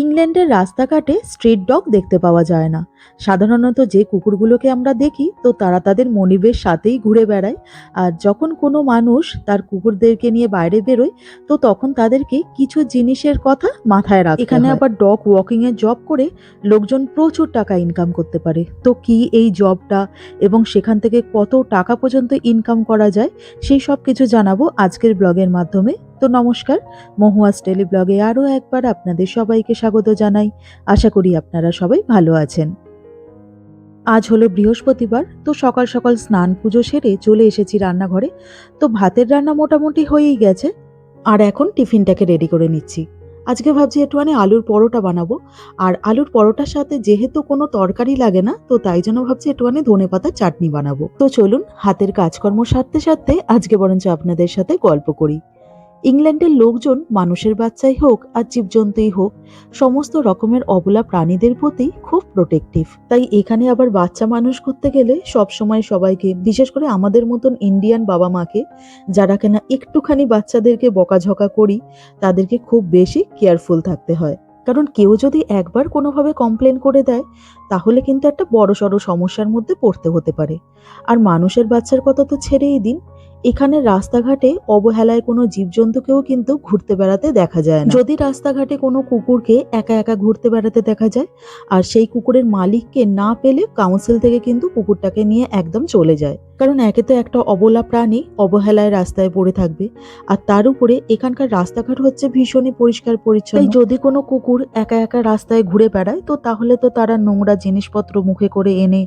ইংল্যান্ডের রাস্তাঘাটে street dog দেখতে পাওয়া যায় না। সাধারণত যে কুকুরগুলোকে আমরা দেখি তো তারা তাদের মনিবের সাথেই ঘুরে বেড়ায়। আর যখন কোনো মানুষ তার কুকুরদেরকে নিয়ে বাইরে বেরোয় তো তখন তাদেরকে কিছু জিনিসের কথা মাথায় রাখে এখানে আবার ডগ ওয়াকিং এর জব করে লোকজন প্রচুর টাকা ইনকাম করতে পারে। তো কি এই জবটা এবং সেখান থেকে কত টাকা পর্যন্ত ইনকাম করা যায় সেই সব কিছু জানাব আজকের ব্লগের মাধ্যমে। তো নমস্কার, মহুয়াস টেলি ব্লগে আরও একবার আপনাদের সবাইকে স্বাগত জানাই। আশা করি আপনারা সবাই ভালো আছেন। আজ হলো বৃহস্পতিবার, তো সকাল সকাল স্নান পুজো সেরে চলে এসেছি রান্নাঘরে। তো ভাতের রান্না মোটামুটি হয়েই গেছে, আর এখন টিফিনটাকে রেডি করে নিচ্ছি। আজকে ভাবছি একটু একটুখানি আলুর পরোটা বানাবো, আর আলুর পরোটার সাথে যেহেতু কোনো তরকারি লাগে না, তো তাই জন্য ভাবছি একটুখানি ধনে পাতার চাটনি বানাবো। তো চলুন, হাতের কাজকর্ম সারতে সারতে আজকে বরঞ্চ আপনাদের সাথে গল্প করি। ইংল্যান্ডের লোকজন মানুষের বাচ্চাই হোক আর জীবজন্তুই হোক, সমস্ত রকমের অবলা প্রাণীদের প্রতি খুব প্রোটেক্টিভ তাই এখানে আবার বাচ্চা মানুষ করতে গেলে সব সময় সবাইকে, বিশেষ করে আমাদের মতন ইন্ডিয়ান বাবা মাকে, যারা কেনা একটুখানি বাচ্চাদেরকে বকাঝকা করি, তাদেরকে খুব বেশি কেয়ারফুল থাকতে হয়। কারণ কেউ যদি একবার কোনোভাবে কমপ্লেন করে দেয়, তাহলে কিন্তু একটা বড়সড় সমস্যার মধ্যে পড়তে হতে পারে। আর মানুষের বাচ্চার কথা তো ছেড়েই দিন এখানে রাস্তাঘাটে অবহেলায় কোনো জীবজন্তুকেও কিন্তু ঘুরতে বেড়াতে দেখা যায় না। যদি রাস্তাঘাটে কোনো কুকুরকে একা একা ঘুরতে বেড়াতে দেখা যায়, আর সেই কুকুরের মালিককে না পেলে কাউন্সিল থেকে কিন্তু কুকুরটাকে নিয়ে একদম চলে যায়। কারণ একে তো একটা অবলা প্রাণী, অবহেলায় রাস্তায় পড়ে থাকবে। আর তার উপরে এখানকার রাস্তাঘাট হচ্ছে ভীষণই পরিষ্কার পরিচ্ছন্ন। যদি কোনো কুকুর একা একা রাস্তায় ঘুরে বেড়ায়, তো তাহলে তো তারা নোংরা জিনিসপত্র মুখে করে এনে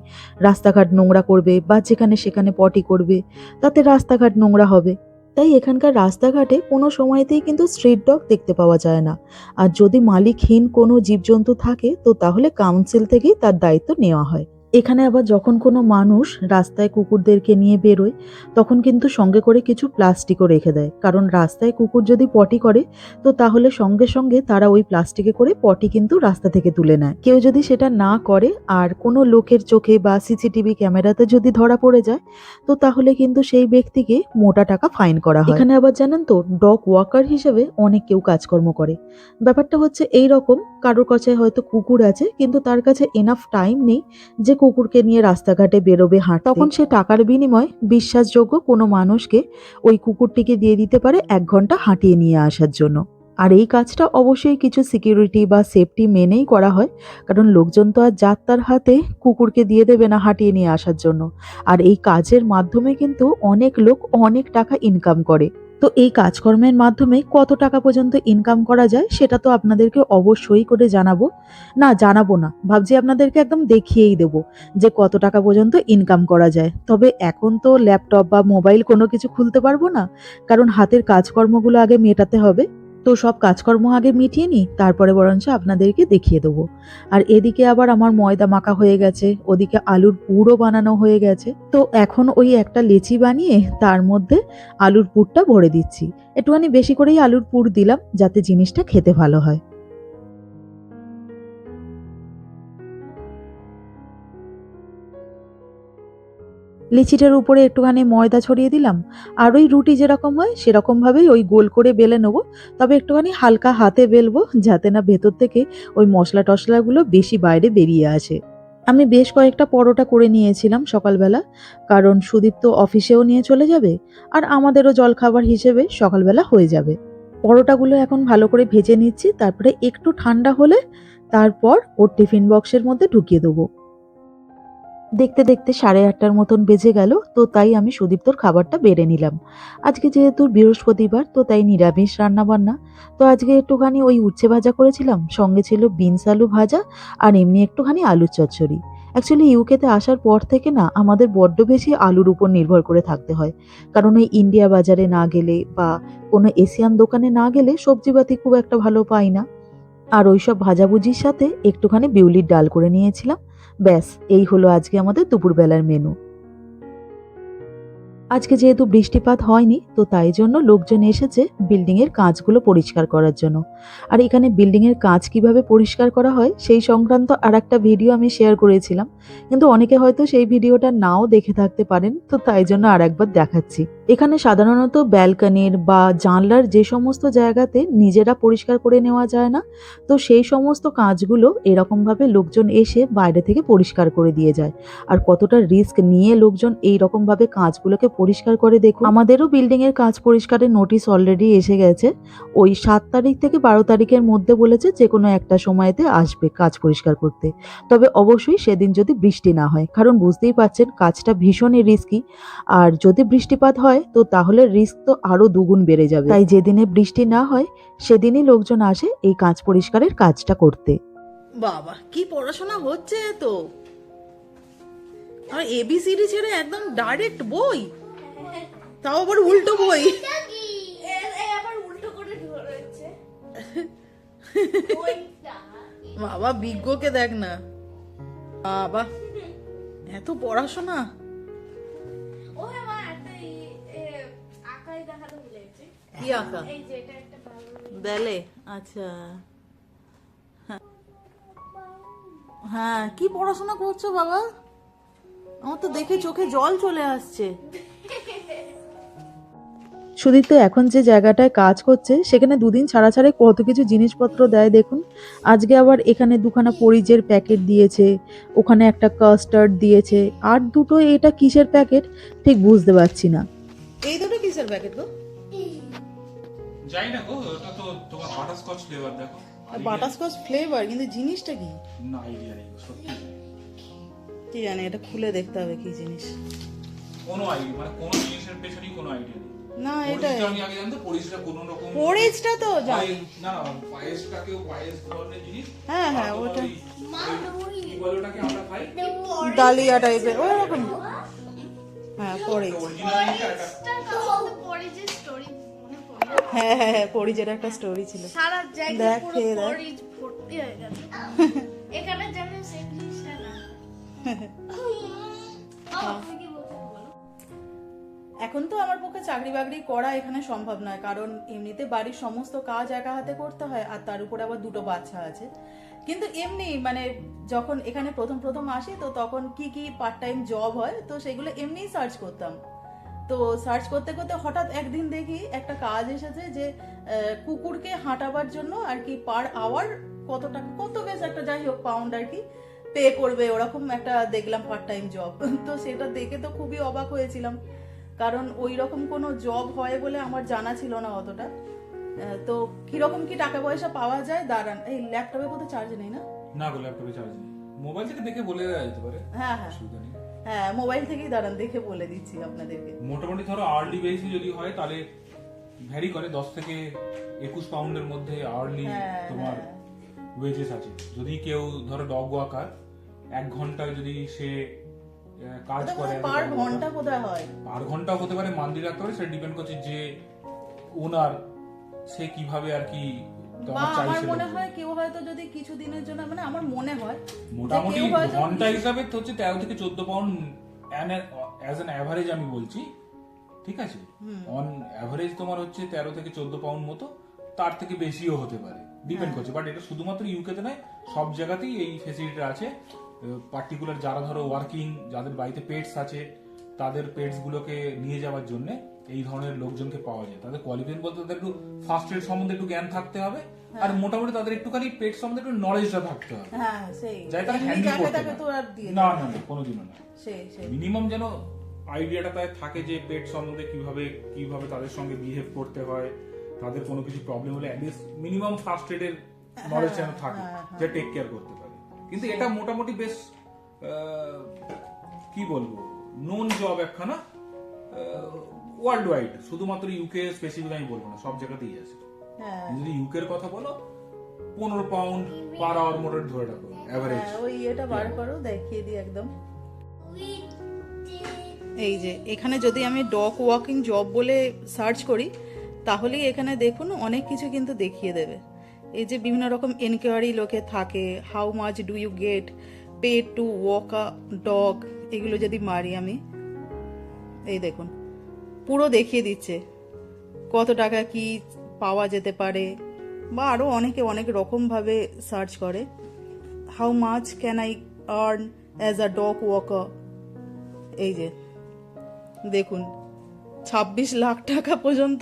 রাস্তাঘাট নোংরা করবে, বা যেখানে সেখানে পটি করবে, তাতে রাস্তাঘাট নোংরা হবে। তাই এখানকার রাস্তাঘাটে কোনো সময়তেই কিন্তু স্ট্রিট ডগ দেখতে পাওয়া যায় না। আর যদি মালিকহীন কোনো জীবজন্তু থাকে, তো তাহলে কাউন্সিল থেকেই তার দায়িত্ব নেওয়া হয়। এখানে আবার যখন কোনো মানুষ রাস্তায় কুকুরদেরকে নিয়ে বেরোয়, তখন কিন্তু সঙ্গে করে কিছু প্লাস্টিকও রেখে দেয়। কারণ রাস্তায় কুকুর যদি পটি করে, তো তাহলে সঙ্গে সঙ্গে তারা ওই প্লাস্টিকে করে পটি কিন্তু রাস্তা থেকে তুলে নেয়। কেউ যদি সেটা না করে আর কোনো লোকের চোখে বা সিসিটিভি ক্যামেরাতে যদি ধরা পড়ে যায়, তো তাহলে কিন্তু সেই ব্যক্তিকে মোটা টাকা ফাইন করা হয়। এখানে আবার জানেন তো, ডগ ওয়াকার হিসেবে অনেক কেউ কাজকর্ম করে। ব্যাপারটা হচ্ছে এই রকম, কারোর কাছে হয়তো কুকুর আছে, কিন্তু তার কাছে এনাফ টাইম নেই যে কুকুরকে নিয়ে রাস্তাঘাটে বেরোবে হাঁট তখন সে টাকার বিনিময় বিশ্বাসযোগ্য কোনো মানুষকে ওই কুকুরটিকে দিয়ে দিতে পারে এক ঘণ্টা হাঁটিয়ে নিয়ে আসার জন্য। আর এই কাজটা অবশ্যই কিছু সিকিউরিটি বা সেফটি মেনেই করা হয়, কারণ লোকজন তো আর যাত্রার হাতে কুকুরকে দিয়ে দেবে না হাঁটিয়ে নিয়ে আসার জন্য। আর এই কাজের মাধ্যমে কিন্তু অনেক লোক অনেক টাকা ইনকাম করে। তো এই কাজকর্মের মাধ্যমে কত টাকা পর্যন্ত ইনকাম করা যায় সেটা তো আপনাদেরকে অবশ্যই করে জানাব। না জানাব না, ভাবছি আপনাদেরকে একদম দেখিয়েই দেব যে কত টাকা পর্যন্ত ইনকাম করা যায়। তবে এখন তো ল্যাপটপ বা মোবাইল কোনো কিছু খুলতে পারব না, কারণ হাতের কাজকর্মগুলো আগে মেটাতে হবে। তো সব কাজকর্ম আগে মিটিয়ে নিই, তারপরে বরঞ্চ আপনাদেরকে দেখিয়ে দেবো। আর এদিকে আবার আমার ময়দা মাখা হয়ে গেছে, ওদিকে আলুর পুরও বানানো হয়ে গেছে। তো এখন ওই একটা লেচি বানিয়ে তার মধ্যে আলুর পুরটা ভরে দিচ্ছি। একটুখানি বেশি করেই আলুর পুর দিলাম, যাতে জিনিসটা খেতে ভালো হয়। লিচিটার উপরে একটুখানি ময়দা ছড়িয়ে দিলাম, আর ওই রুটি যেরকম হয় সেরকমভাবেই ওই গোল করে বেলে নেব, তবে একটুখানি হালকা হাতে বেলবো যাতে না ভেতর থেকে ওই মশলা টশলাগুলো বেশি বাইরে বেরিয়ে আসে। আমি বেশ কয়েকটা পরোটা করে নিয়েছিলাম সকালবেলা, কারণ সুদীপ তো অফিসেও নিয়ে চলে যাবে, আর আমাদেরও জলখাবার হিসেবে সকালবেলা হয়ে যাবে। পরোটাগুলো এখন ভালো করে ভেজে নিচ্ছি, তারপরে একটু ঠান্ডা হলে তারপর ওর টিফিন বক্সের মধ্যে ঢুকিয়ে দেবো। দেখতে দেখতে সাড়ে আটটার মতন বেজে গেল, তো তাই আমি সুদীপ্তর খাবারটা বেড়ে নিলাম। আজকে যেহেতু বৃহস্পতিবার, তো তাই নিরামিষ রান্না বান্না তো আজকে একটুখানি ওই উচ্ছে ভাজা করেছিলাম, সঙ্গে ছিল বিনস আলু ভাজা আর এমনি একটুখানি আলুর চচ্চড়ি। অ্যাকচুয়ালি ইউকেতে আসার পর থেকে না, আমাদের বড্ড বেশি আলুর উপর নির্ভর করে থাকতে হয়। কারণ ওই ইন্ডিয়া বাজারে না গেলে বা কোনো এশিয়ান দোকানে না গেলে সবজিপাতি খুব একটা ভালো পাই না। আর ওইসব ভাজাভুজির সাথে একটুখানি বিউলির ডাল করে নিয়েছিলাম। ব্যাস, এই হলো আজকে আমাদের দুপুরবেলার মেনু আজকে যেহেতু বৃষ্টিপাত হয়নি, তো তাই জন্য লোকজন এসেছে বিল্ডিং এর কাঁচগুলো পরিষ্কার করার জন্য। আর এখানে বিল্ডিং এর কাঁচ কীভাবে পরিষ্কার করা হয়, সেই সংক্রান্ত আর একটা ভিডিও আমি শেয়ার করেছিলাম। কিন্তু অনেকে হয়তো সেই ভিডিওটা নাও দেখে থাকতে পারেন, তো তাই জন্য আর একবার দেখাচ্ছি। এখানে সাধারণত ব্যালকনির বা জানলার যে সমস্ত জায়গাতে নিজেরা পরিষ্কার করে নেওয়া যায় না, তো সেই সমস্ত কাজগুলো এরকমভাবে লোকজন এসে বাইরে থেকে পরিষ্কার করে দিয়ে যায়। আর কতটা রিস্ক নিয়ে লোকজন এই রকমভাবে কাজগুলোকে পরিষ্কার করে দেখুন। আমাদেরও বিল্ডিংয়ের কাজ পরিষ্কারের নোটিশ অলরেডি এসে গেছে। ওই সাত তারিখ থেকে বারো তারিখের মধ্যে বলেছে যে কোনো একটা সময়তে আসবে কাজ পরিষ্কার করতে। তবে অবশ্যই সেদিন যদি বৃষ্টি না হয়, কারণ বুঝতেই পারছেন কাজটা ভীষণই রিস্কি আর যদি বৃষ্টিপাত হয় তো তাহলে রিস্ক তো আরও দুগুণ বেড়ে যাবে। তাই যেদিনে বৃষ্টি না হয় সেদিনই লোকজন আসে এই কাজ পরিষ্কারের কাজটা করতে। বাবা কি পড়াশোনা হচ্ছে তো আর এবিসিডি ছেড়ে একদম ডাইরেক্ট বই? তাও আবার উল্টো বই? আবার উল্টো করে বাবা বিজ্ঞকে দেখ না। বাবা এত পড়াশোনা? কি আঁকা? আচ্ছা। হ্যাঁ। হ্যাঁ কি পড়াশোনা করছ বাবা? আমার তো দেখে চোখে জল চলে আসছে। সুদীপ্ত এখন যে জায়গাটায় কাজ করছে সেখানে দুদিন ছাড়া ছাড়াই কত কিছু জিনিসপত্র দেয় দেখুন। আজকে আবার এখানে দুখানা পরিজের প্যাকেট দিয়েছে ওখানে একটা কাস্টার্ড দিয়েছে আর দুটো এটা কিসের প্যাকেট? ঠিক বুঝতে পারছি না। এই দুটো কিসের প্যাকেট গো? জানি না গো ওটা তো তোমার বাটারস্কচ ফ্লেভার দেখো। বাটারস্কচ ফ্লেভার কিন্তু জিনিসটা কি? না আইডিয়া নেই সত্যি। কি জানি এটা খুলে দেখতে হবে কি জিনিস। কোনো আইডিয়া মানে কোনো জিনিসের পেছনেই কোনো আইডিয়া নেই। না এটা আমি আগে জানতো পরিচটা কোনো রকম পরিচটা তো জানি না না পায়েসটাকেও পায়েস ধরনের জিনিস। হ্যাঁ, হ্যাঁ, ওটা- ওই- ওই- কি বলে ওটাকে আমরা খাই। ডালিয়া টাইপের ওই রকম হ্যাঁ পরিচ অরিজিনাল জিনিসটা হ্যাঁ হ্যাঁ হ্যাঁ পরিচের একটা স্টোরি ছিল। সারা জায়গা দেখ, পরিজ ভর্তি হয়ে গেছে। এখানে জানি সেই জিনিসটা না। ও, তুমি কি বলছো? বলো। এখন তো আমার পক্ষে চাকরি বাকরি করা এখানে সম্ভব নয় কারণ এমনিতে বাড়ির সমস্ত কাজ একা হাতে করতে হয় আর তার উপরে আবার দুটো বাচ্চা আছে। কিন্তু এমনি মানে যখন এখানে প্রথম প্রথম আসি তো তখন কি কি পার্ট টাইম জব হয় তো সেগুলো এমনিই সার্চ করতাম। তো সার্চ করতে করতে হঠাৎ একদিন দেখি একটা কাজ এসেছে যে কুকুরকে হাঁটাবার জন্য আর কি পার আওয়ার কত টাকা কত বেশ একটা যাই হোক পাউন্ড আর কি পে করবে। ওরকম একটা দেখলাম পার্ট টাইম জব তো সেটা দেখে তো খুবই অবাক হয়েছিলাম। কারণ ওই রকম কোনো জব হয় বলে আমার জানা ছিল না অতটা। তো কীরকম কি টাকা পয়সা পাওয়া যায়? দাঁড়ান এই ল্যাপটপে কোথাও চার্জ নেই না? না গো ল্যাপটপে চার্জ নেই। মোবাইল থেকে দেখে বলে দেওয়া যেতে পারে। হ্যাঁ হ্যাঁ। অসুবিধা নেই। হ্যাঁ মোবাইল থেকেই দাঁড়ান দেখে বলে দিচ্ছি আপনাদেরকে। মোটামুটি ধরো আর্লি বেসে যদি হয় তাহলে ভ্যারি করে দশ থেকে একুশ পাউন্ডের মধ্যে আর্লি হ্যাঁ, তোমার হ্যাঁ। ওয়েজেস আছে। যদি কেউ ধরো ডগ ওয়াকার এক ঘন্টায় যদি সে কাজ করে পার ঘণ্টা কোথায় হয়। পার ঘণ্টা হতে পারে মান্থলি রাখতে পারে সেটা ডিপেন্ড করছে যে ওনার সে কীভাবে আর কি বা আমার মনে লোকজন। হয় কেউ হয়তো যদি কিছু দিনের জন্য মানে আমার মনে হয় মোটামুটি ঘণ্টা হিসাবে হচ্ছে তেরো থেকে চোদ্দ পাউন্ড অ্যাজ অ্যান অ্যাভারেজ আমি বলছি ঠিক আছে? অন অ্যাভারেজ তোমার হচ্ছে তেরো থেকে চোদ্দ পাউন্ড মতো তার থেকে বেশিও হতে পারে ডিপেন্ড করছে বাট এটা শুধুমাত্র ইউকেতে নয় সব জায়গাতেই এই ফেসিলিটি আছে। পার্টিকুলার যারা ধরো ওয়ার্কিং যাদের বাড়িতে পেটস আছে তাদের পেটস গুলোকে নিয়ে যাওয়ার জন্য এই ধরনের লোকজনকে পাওয়া যায়। তাদের কোয়ালিফিকেশন বলতে তাদের একটু ফার্স্ট এড সম্বন্ধে একটু জ্ঞান থাকতে হবে আর মোটামুটি তাদের একটুখানি পেট সম্বন্ধে একটু নলেজটা থাকতে হবে। হ্যাঁ সেই। যাই তারা হ্যান্ডেল করতে না না না কোনোদিনও না। সেই সেই। মিনিমাম যেন আইডিয়াটা তাদের থাকে যে পেট সম্বন্ধে কীভাবে কীভাবে তাদের সঙ্গে বিহেভ করতে হয় তাদের কোনো কিছু প্রবলেম হলে অ্যাটলিস্ট মিনিমাম ফার্স্ট এডের নলেজ যেন থাকে হ্যাঁ, যে টেক কেয়ার করতে পারে। কিন্তু এটা মোটামুটি বেশ কি বলব? নোন জব একখানা ওয়ার্ল্ড ওয়াইড শুধুমাত্র ইউকে স্পেসিফিক আমি বলব না সব জায়গাতেই আছে। হ্যাঁ যদি ইউকের কথা বলো পনেরো পাউন্ড পার আওয়ার মোটর ধরে রাখো অ্যাভারেজ হ্যাঁ, ওই এটা বার করো দেখিয়ে দিই একদম। এই যে এখানে যদি আমি ডগ ওয়াকিং জব বলে সার্চ করি তাহলেই এখানে দেখুন অনেক কিছু কিন্তু দেখিয়ে দেবে। এই যে বিভিন্ন রকম এনকোয়ারি লোকে থাকে how much do you get pay to walk a dog এগুলো যদি মারি আমি এই দেখুন পুরো দেখিয়ে দিচ্ছে কত টাকা কি পাওয়া যেতে পারে বা আরও অনেকে অনেক রকমভাবে সার্চ করে। How much can I earn as a dog walker এই যে, দেখুন, ছাব্বিশ লাখ টাকা পর্যন্ত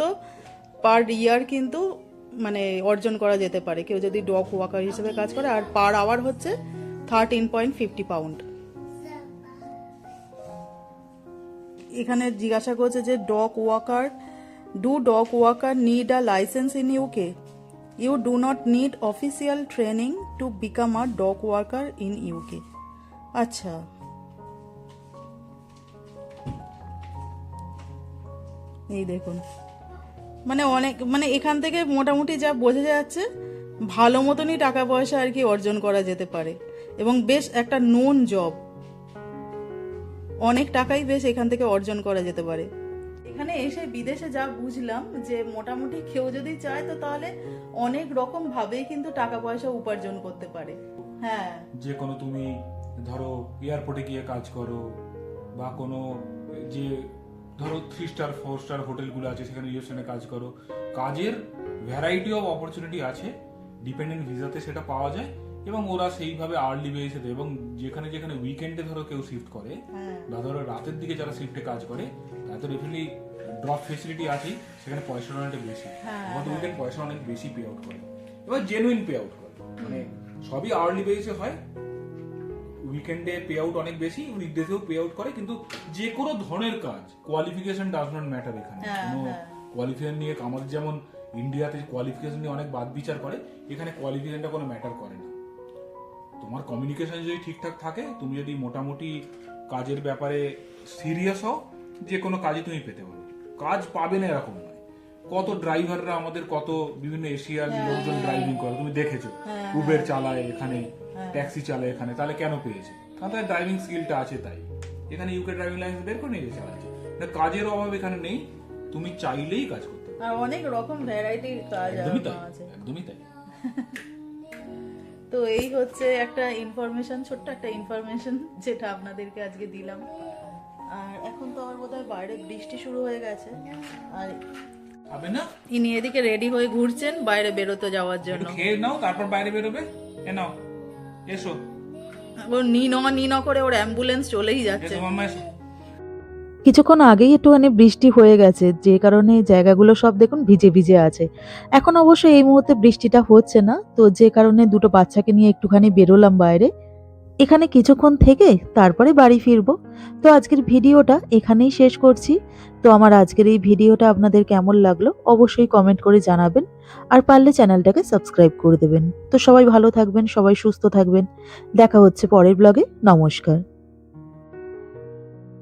পার ইয়ার কিন্তু মানে অর্জন করা যেতে পারে। কেউ যদি ডগ ওয়াকার হিসেবে কাজ করে, আর পার আওয়ার হচ্ছে থার্টিন পয়েন্ট ফিফটি পাউন্ড এখানে জিজ্ঞাসা করছে যে dog walker do dog walker need a licence in UK you do not need official training to become a dog worker in UK আচ্ছা। এই দেখুন। মানে অনেক মানে এখান থেকে মোটামুটি যা বোঝা যাচ্ছে, ভালো মতনই টাকা পয়সা আর কি অর্জন করা যেতে পারে। এবং বেশ একটা নোন জব অনেক টাকাই বেশ এখান থেকে অর্জন করা যেতে পারে। এখানে এসে বিদেশে যা বুঝলাম যে মোটামুটি কেউ যদি চায় তো তাহলে অনেক রকম ভাবেই কিন্তু টাকা পয়সা উপার্জন করতে পারে। হ্যাঁ। যে কোনো তুমি ধরো এয়ারপোর্টে গিয়ে কাজ করো বা কোনো যে ধরো থ্রি স্টার ফোর স্টার হোটেলগুলো আছে সেখানে রিসেপশনে কাজ করো কাজের ভ্যারাইটি অফ অপরচুনিটি আছে ডিপেন্ডেন্ট ভিসাতে সেটা পাওয়া যায় এবং ওরা সেইভাবে আর্লি বেসে দেয় এবং যেখানে যেখানে উইকেন্ডে ধরো কেউ শিফট করে হ্যাঁ। বা ধরো রাতের দিকে যারা শিফটে কাজ করে তাদের ডেফিনেটলি ড্রপ ফেসিলিটি আছেই সেখানে পয়সাটা অনেকটা বেশি। হ্যাঁ, আমাদের হ্যাঁ। উইকেন্ড পয়সা অনেক বেশি পে আউট করে। এবার জেনুইন পে আউট করে। মানে সবই আর্লি বেসে হয়। উইকেন্ডে পে আউট অনেক বেশি উইকডেজেও পে আউট করে কিন্তু যে কোনো ধরনের কাজ কোয়ালিফিকেশন ডাজ নট ম্যাটার এখানে। হ্যাঁ, কোনো হ্যাঁ। কোয়ালিফিকেশন নিয়ে আমাদের যেমন ইন্ডিয়াতে কোয়ালিফিকেশন নিয়ে অনেক বাদ বিচার করে এখানে কোয়ালিফিকেশনটা কোনো ম্যাটার করে না। তোমার কমিউনিকেশন যদি ঠিকঠাক থাকে তুমি যদি মোটামুটি কাজের ব্যাপারে সিরিয়াস হও যে কোনো কাজে তুমি পেতে পারো। কাজ পাবে না এরকম নয়। কত ড্রাইভাররা আমাদের কত বিভিন্ন এশিয়ার লোকজন ড্রাইভিং করে। তুমি দেখেছ? উবের চালায় এখানে ট্যাক্সি চালায় এখানে তাহলে কেন পেয়েছে? কারণ তাদের ড্রাইভিং স্কিলটা আছে তাই। এখানে ইউকে ড্রাইভিং লাইসেন্স বের করে নিয়ে চালাচ্ছে। কাজের অভাব এখানে নেই তুমি চাইলেই কাজ করতে পারো। অনেক রকম ভ্যারাইটির কাজ একদমই তাই একদমই তাই। তো এই হচ্ছে একটা ইনফরমেশন ছোট্ট একটা ইনফরমেশন যেটা আপনাদেরকে আজকে দিলাম। আর এখন তো আমার বোধহয় বাইরে বৃষ্টি শুরু হয়ে গেছে। আর হবে না? ইনি এদিকে রেডি হয়ে ঘুরছেন বাইরে বেরোতে যাওয়ার জন্য। একটু খেয়ে নাও তারপর বাইরে বেরোবে। এ নাও এসো। ওর নি ন নি ন করে ওর অ্যাম্বুলেন্স চলেই যাচ্ছে। কিছুক্ষণ আগেই একটুখানি বৃষ্টি হয়ে গেছে যে কারণে জায়গাগুলো সব দেখুন ভিজে ভিজে আছে। এখন অবশ্য এই মুহূর্তে বৃষ্টিটা হচ্ছে না তো যে কারণে দুটো বাচ্চাকে নিয়ে একটুখানি বেরোলাম বাইরে। এখানে কিছুক্ষণ থেকে তারপরে বাড়ি ফিরবো। তো আজকের ভিডিওটা এখানেই শেষ করছি। তো আমার আজকের এই ভিডিওটা আপনাদের কেমন লাগল অবশ্যই কমেন্ট করে জানাবেন। আর পারলে চ্যানেলটাকে সাবস্ক্রাইব করে দেবেন। তো সবাই ভালো থাকবেন, সবাই সুস্থ থাকবেন। দেখা হচ্ছে পরের ব্লগে নমস্কার।